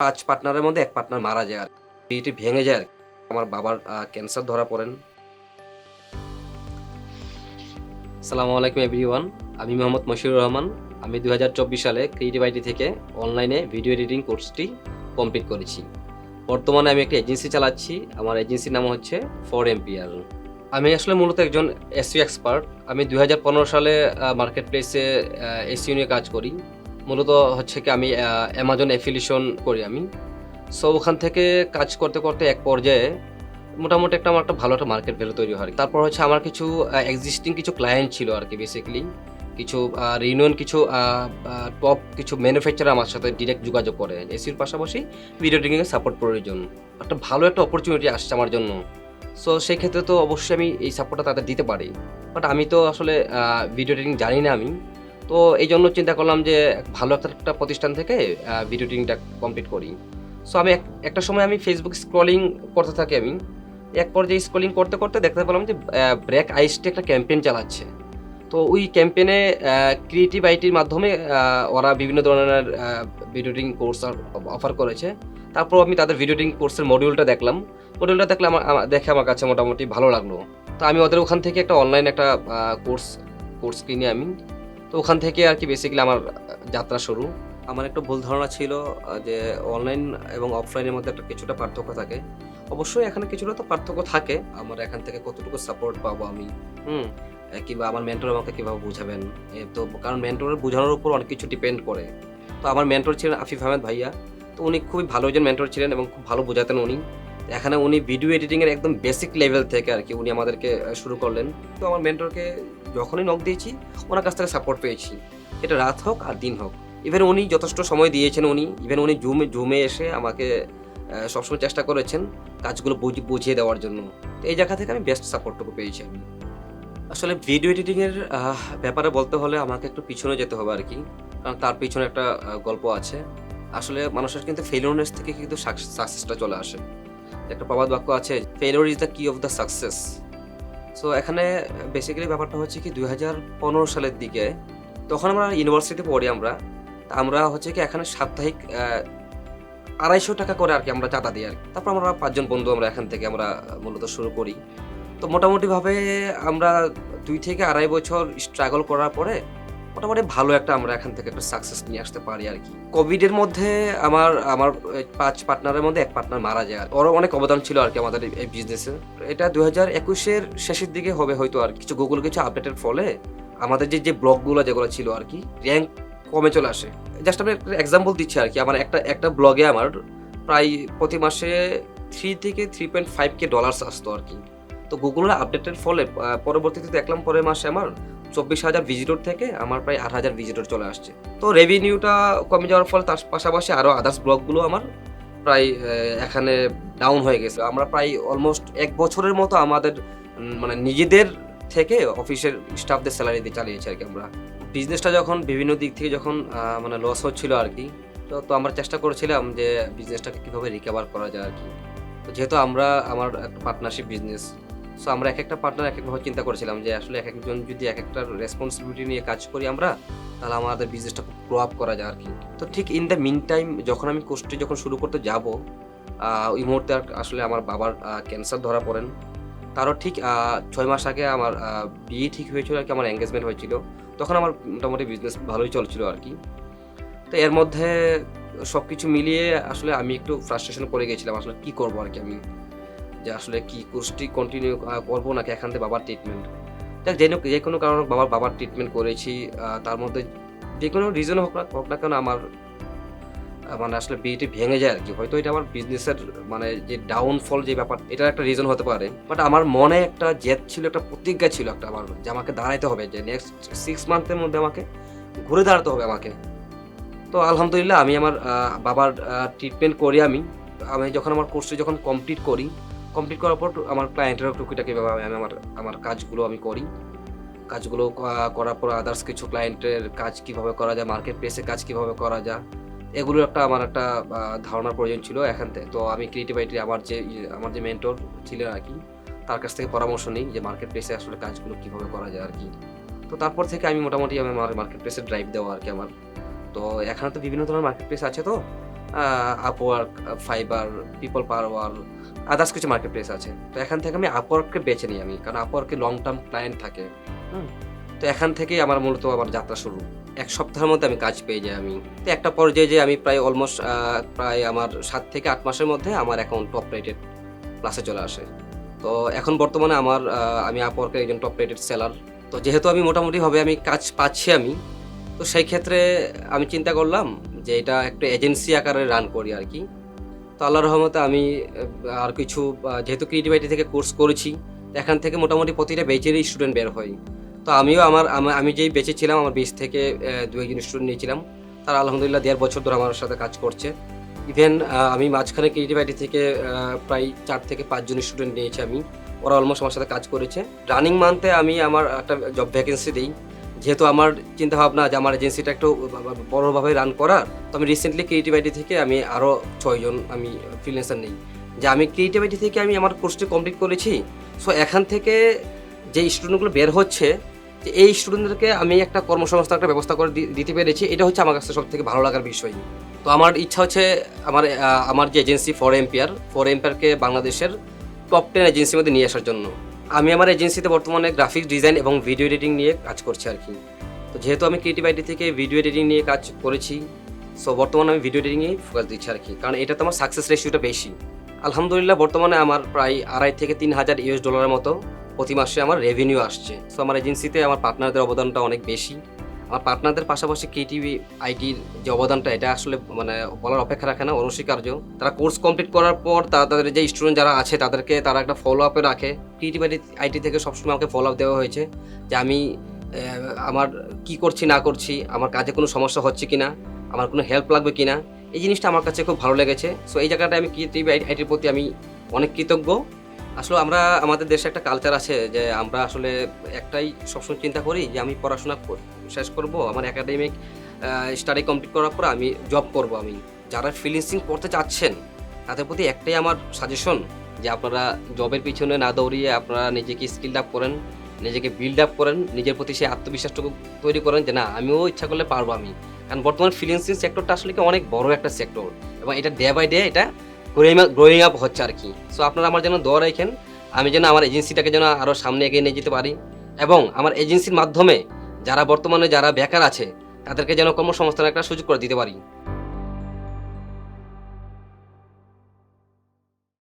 পাঁচ পার্টনারের মধ্যে এক পার্টনার মারা যায় আর বিয়েটি ভেঙে যায় আমার বাবার ক্যান্সার ধরা পড়েন। সালামু আলাইকুম এভরিওয়ান আমি মোহাম্মদ মশিউর রহমান। আমি দু হাজার চব্বিশ সালে ক্রিয়েটিভ আইটি থেকে অনলাইনে ভিডিও এডিটিং কোর্সটি কমপ্লিট করেছি। বর্তমানে আমি একটি এজেন্সি চালাচ্ছি। আমার এজেন্সির নাম হচ্ছে ফর এমপিআর আমি আসলে মূলত একজন এসইউ এক্সপার্ট আমি দুই হাজার পনেরো সালে মার্কেট প্লেসে এসইউ নিয়ে কাজ করি। মূলত হচ্ছে কি আমি অ্যামাজন অ্যাফিলিয়েশন করি আমি। সো ওখান থেকে কাজ করতে করতে এক পর্যায়ে মোটামুটি একটা আমার একটা ভালো একটা মার্কেট ভ্যালু তৈরি হয় তারপর হচ্ছে আমার কিছু এক্সিস্টিং কিছু ক্লায়েন্ট ছিল আর কি বেসিক্যালি কিছু রিনিউন কিছু টপ কিছু ম্যানুফ্যাকচার আমার সাথে ডিরেক্ট যোগাযোগ করে। এসির পাশাপাশি ভিডিও এডিটিংয়ে সাপোর্ট প্রয়োজন একটা ভালো একটা অপরচুনিটি আসছে আমার জন্য। সো সেই ক্ষেত্রে তো অবশ্যই আমি এই সাপোর্টটা তাদের দিতে পারি। বাট আমি তো আসলে ভিডিও এডিটিং জানি না আমি। তো এই জন্য চিন্তা করলাম যে ভালো একটা প্রতিষ্ঠান থেকে ভিডিও এডিটিংটা কমপ্লিট করি। সো আমি এক- একটা সময় আমি ফেসবুক স্ক্রলিং করতে থাকি আমি। এক পর্যায়ে স্ক্রলিং করতে করতে দেখতে পেলাম যে ব্রেক আইসটি একটা ক্যাম্পেইন চালাচ্ছে। তো ওই ক্যাম্পেইনে ক্রিয়েটিভ আইটির মাধ্যমে ওরা বিভিন্ন ধরনের ভিডিও এডিটিং কোর্স অফার করেছে। তারপর আমি তাদের ভিডিও এডিটিং কোর্সের মডিউলটা দেখলাম। মডিউলটা দেখলে আমার- দেখে আমার কাছে মোটামুটি ভালো লাগল। তো আমি ওদের ওখান থেকে একটা অনলাইন একটা কোর্স কোর্স কিনি আমি। তো ওখান থেকে আর কি বেসিক্যালি আমার যাত্রা শুরু। আমার একটা ভুল ধারণা ছিল যে অনলাইন এবং অফলাইনের মধ্যে একটা কিছুটা পার্থক্য থাকে। অবশ্যই এখানে কিছুটা তো পার্থক্য থাকে। আমার এখান থেকে কতটুকু সাপোর্ট পাবো আমি, হুম কিংবা আমার মেন্টর আমাকে কীভাবে বুঝাবেন? তো কারণ মেন্টরের বোঝানোর উপর অনেক কিছু ডিপেন্ড করে। তো আমার মেন্টর ছিলেন আফিফ আহমেদ ভাইয়া। তো উনি খুবই ভালো একজন মেন্টর ছিলেন এবং খুব ভালো বোঝাতেন উনি। এখানে উনি ভিডিও এডিটিংয়ের একদম বেসিক লেভেল থেকে আর কি উনি আমাদেরকে শুরু করলেন। তো আমার মেন্টরকে যখনই নক দিয়েছি, ওনার কাছ থেকে সাপোর্ট পেয়েছি। এটা রাত হোক আর দিন হোক। ইভেন উনি যথেষ্ট সময় দিয়েছেন উনি ইভেন উনি জুমে জুমে এসে আমাকে সবসময় চেষ্টা করেছেন কাজগুলো বুঝি- বুঝিয়ে দেওয়ার জন্য। তো এই জায়গা থেকে আমি বেস্ট সাপোর্টটুকু পেয়েছি আমি। আসলে ভিডিও এডিটিংয়ের ব্যাপারে বলতে হলে আমাকে একটু পিছনে যেতে হবে আর কি। কারণ তার পিছনে একটা গল্প আছে। আসলে মানুষের কিন্তু ফেলিওরনেস থেকে কিন্তু সাকসেসটা চলে আসে। একটা প্রবাদ বাক্য আছে failure is the key of the success so এখানে বেসিক্যালি ব্যাপারটা হচ্ছে কি দুই হাজার পনেরো সালের দিকে তখন আমরা ইউনিভার্সিটি পড়ি আমরা আমরা হচ্ছে কি এখানে সাপ্তাহিক আড়াইশো টাকা করে আর কি আমরা চাঁদা দিই আর কি। তারপর আমরা পাঁচজন বন্ধু আমরা এখান থেকে আমরা মূলত শুরু করি। তো মোটামুটিভাবে আমরা দুই থেকে আড়াই বছর স্ট্রাগল করার পরে মোটামুটি ভালো একটা আমরা এখান থেকে একটা সাকসেস নিয়ে আসতে পারি আর কি। কোভিডের মধ্যে আমার আমার পাঁচ পার্টনারের মধ্যে এক পার্টনার মারা যায় আর ওরও অনেক অবদান ছিল আর কি আমাদের এই বিজনেসে এটা দু হাজার একুশের শেষের দিকে হবে হয়তো আর কিছু গুগল কিছু আপডেটের ফলে আমাদের যে যে ব্লগগুলো যেগুলো ছিল আর কি র্যাঙ্ক কমে চলে আসে। জাস্ট আমি একটা এক্সাম্পল দিচ্ছি আর কি। আমার একটা একটা ব্লগে আমার প্রায় প্রতি মাসে থ্রি থেকে three point five K dollars আসতো আর কি। তো গুগলের আপডেটের ফলে পরবর্তীতে দেখলাম পরের মাসে আমার চব্বিশ হাজার ভিজিটর থেকে আমার প্রায় আট হাজার ভিজিটর চলে আসছে। তো রেভিনিউটা কমে যাওয়ার ফলে তার পাশাপাশি আরও আদার্স ব্লগগুলো আমার প্রায় এখানে ডাউন হয়ে গেছে। আমরা প্রায় অলমোস্ট এক বছরের মতো আমাদের মানে নিজেদের থেকে অফিসের স্টাফদের স্যালারি দিয়ে চালিয়েছি আর কি আমরা। বিজনেসটা যখন বিভিন্ন দিক থেকে যখন মানে লস হচ্ছিল আর কি, তো তো আমরা চেষ্টা করেছিলাম যে বিজনেসটাকে কীভাবে রিকভার করা যায় আর কি। তো যেহেতু আমরা, আমার একটা পার্টনারশিপ বিজনেস সো আমরা এক একটা পার্টনার এক একভাবে চিন্তা করেছিলাম যে আসলে এক একজন যদি এক একটা রেসপন্সিবিলিটি নিয়ে কাজ করি আমরা, তাহলে আমাদের বিজনেসটা খুব গ্রো আপ করা যায় আর কি। তো ঠিক ইন দ্য মিন টাইম যখন আমি কোর্সটি যখন শুরু করতে যাব ওই মুহূর্তে আসলে আমার বাবার ক্যান্সার ধরা পড়েন। তারও ঠিক ছয় মাস আগে আমার বিয়ে ঠিক হয়েছিল আর কি, আমার এঙ্গেজমেন্ট হয়েছিল। তখন আমার মোটামুটি বিজনেস ভালোই চলছিল আর কি। তো এর মধ্যে সব কিছু মিলিয়ে আসলে আমি একটু ফ্রাস্ট্রেশন পড়ে গেছিলাম, আসলে কি করব আর কি আমি? যে আসলে কি কোর্সটি কন্টিনিউ করব নাকি এখান থেকে বাবার ট্রিটমেন্ট দেখ যে যে কোনো কারণে বাবার বাবার ট্রিটমেন্ট করেছি তার মধ্যে যে কোনো রিজন হোক না হোক না কেন আমার মানে আসলে বিয়েটি ভেঙে যায় আর কি। হয়তো এটা আমার বিজনেসের মানে যে ডাউনফল যে ব্যাপার এটার একটা রিজন হতে পারে। বাট আমার মনে একটা জেদ ছিল, একটা প্রতিজ্ঞা ছিল একটা আমার, যে আমাকে দাঁড়াইতে হবে, যে নেক্সট সিক্স মান্থের মধ্যে আমাকে ঘুরে দাঁড়াতে হবে আমাকে। তো আলহামদুলিল্লাহ, আমি আমার বাবার ট্রিটমেন্ট করি আমি। আমি যখন আমার কোর্সটি যখন কমপ্লিট করি কমপ্লিট করার পর আমার ক্লায়েন্টের টুকিটাকি আমি আমার আমার কাজগুলো আমি করি। কাজগুলো করার পর আদার্স কিছু ক্লায়েন্টের কাজ কীভাবে করা যায় মার্কেট প্লেসে কাজ কীভাবে করা যায় এগুলো একটা আমার একটা ধারণার প্রয়োজন ছিল এখান থেকে তো আমি ক্রিয়েটিভিটি আমার যে আমার যে মেন্টর ছিলেন আর কি, তার কাছ থেকে পরামর্শ নিই যে মার্কেট প্লেসে আসলে কাজগুলো কীভাবে করা যায় আর কি। তো তারপর থেকে আমি মোটামুটি আমি আমার মার্কেট প্লেসে ড্রাইভ দেওয়া আর কি আমার। তো এখানে তো বিভিন্ন ধরনের মার্কেট প্লেস আছে তো Upwork Fiverr people per hour others কিছু মার্কেট প্লেস আছে। তো এখান থেকে আমি আপওয়ার্ককে বেছে নিই আমি, কারণ আপওয়ার্কে লং টার্ম ক্লায়েন্ট থাকে। তো এখান থেকেই আমার মূলত আমার যাত্রা শুরু। এক সপ্তাহের মধ্যে আমি কাজ পেয়ে যাই আমি। তো একটা পর্যায়ে যে আমি প্রায় অলমোস্ট প্রায় আমার সাত থেকে আট মাসের মধ্যে আমার অ্যাকাউন্ট টপ রেটেড প্লাসে চলে আসে। তো এখন বর্তমানে আমার আমি আপওয়ার্কের একজন টপ রেটেড সেলার তো যেহেতু আমি মোটামুটিভাবে আমি কাজ পাচ্ছি আমি, তো সেই ক্ষেত্রে আমি চিন্তা করলাম যে এটা একটা এজেন্সি আকারে রান করি আর কি। তো আল্লাহ রহমতে আমি আর কিছু যেহেতু ক্রিয়েটিভিটি থেকে কোর্স করেছি এখান থেকে মোটামুটি প্রতিটা বেচেরই স্টুডেন্ট বের হয়। তো আমিও আমার, আমি যেই বেঁচে ছিলাম, আমার বেচ থেকে দু একজন স্টুডেন্ট নিয়েছিলাম। তারা আলহামদুলিল্লাহ দেড় বছর ধরে আমার সাথে কাজ করছে। ইভেন আমি মাঝখানে ক্রিয়েটিভিটি থেকে প্রায় চার থেকে পাঁচজন স্টুডেন্ট নিয়েছি আমি। ওরা অলমোস্ট আমার সাথে কাজ করেছে। রানিং মান্থে আমি আমার একটা জব ভ্যাকেন্সি দিই। যেহেতু আমার চিন্তা ভাবনা যে আমার এজেন্সিটা একটু বড়োভাবে রান করার, তো আমি রিসেন্টলি ক্রিয়েটিভিটি থেকে আমি আরও ছয়জন আমি ফ্রিল্যান্সার নেই। যে আমি ক্রিয়েটিভিটি থেকে আমি আমার কোর্সটি কমপ্লিট করেছি সো এখান থেকে যে স্টুডেন্টগুলো বের হচ্ছে, যে এই স্টুডেন্টদেরকে আমি একটা কর্মসংস্থান, একটা ব্যবস্থা করে দিতে পেরেছি, এটা হচ্ছে আমার কাছে সব থেকে ভালো লাগার বিষয়। তো আমার ইচ্ছা হচ্ছে আমার আমার যে এজেন্সি ফর এম্পিয়ার ফর এম্পিয়ারকে বাংলাদেশের টপ টেন এজেন্সির মধ্যে নিয়ে আসার জন্য। আমি আমার এজেন্সিতে বর্তমানে গ্রাফিক্স ডিজাইন এবং ভিডিও এডিটিং নিয়ে কাজ করছি আর কি। তো যেহেতু আমি ক্রিয়েটিভ আইডি থেকে ভিডিও এডিটিং নিয়ে কাজ করেছি সো বর্তমানে আমি ভিডিও এডিটিংয়ে ফোকাস দিচ্ছি আর কি। কারণ এটাতে আমার সাকসেস রেশিওটা বেশি। আলহামদুলিল্লাহ, বর্তমানে আমার প্রায় আড়াই থেকে তিন হাজার ইউএস ডলারের মতো প্রতি মাসে আমার রেভিনিউ আসছে। সো আমার এজেন্সিতে, আমার পার্টনারদের অবদানটা অনেক বেশি। আমার পার্টনারদের পাশাপাশি ক্রিয়েটিভি আইটির যে অবদানটা, এটা আসলে মানে বলার অপেক্ষা রাখে না, অনস্বীকার্য। তারা কোর্স কমপ্লিট করার পর তাদের যে স্টুডেন্ট যারা আছে, তাদেরকে তারা একটা ফলো আপে রাখে। ক্রিয়েটিভ আইটি থেকে সবসময় আমাকে ফলো আপ দেওয়া হয়েছে যে আমি আমার কি করছি, না করছি, আমার কাজে কোনো সমস্যা হচ্ছে কি না আমার কোনো হেল্প লাগবে কি না এই জিনিসটা আমার কাছে খুব ভালো লেগেছে। সো এই জায়গাটা আমি ক্রিয়েটিভ আইটির প্রতি আমি অনেক কৃতজ্ঞ। আসলে আমরা, আমাদের দেশে একটা কালচার আছে যে আমরা আসলে একটাই সবসময় চিন্তা করি যে আমি পড়াশোনা কর- শেষ করব, আমার একাডেমিক স্টাডি কমপ্লিট করার পর আমি জব করব আমি। যারা ফ্রিল্যান্সিং করতে চাচ্ছেন, তাদের প্রতি একটাই আমার সাজেশন যে আপনারা জবের পিছনে না দৌড়িয়ে আপনারা নিজেকে স্কিল আপ করেন, নিজেকে বিল্ড আপ করেন, নিজের প্রতি সেই আত্মবিশ্বাসটুকু তৈরি করেন, যে না, আমিও ইচ্ছা করলে পারব আমি। কারণ বর্তমান ফ্রিল্যান্সিং সেক্টরটা আসলে কি অনেক বড় একটা সেক্টর এবং এটা ডে বাই ডে এটা গ্রোয়িং আপ হচ্ছে আর কি। সো আপনারা আমার যেন দোয়া রাখেন, আমি যেন আমার এজেন্সিটাকে যেন আরও সামনে এগিয়ে নিয়ে যেতে পারি, এবং আমার এজেন্সির মাধ্যমে যারা বর্তমানে যারা বেকার আছে তাদেরকে যেন কর্মসংস্থানের একটা সুযোগ করে দিতে পারি।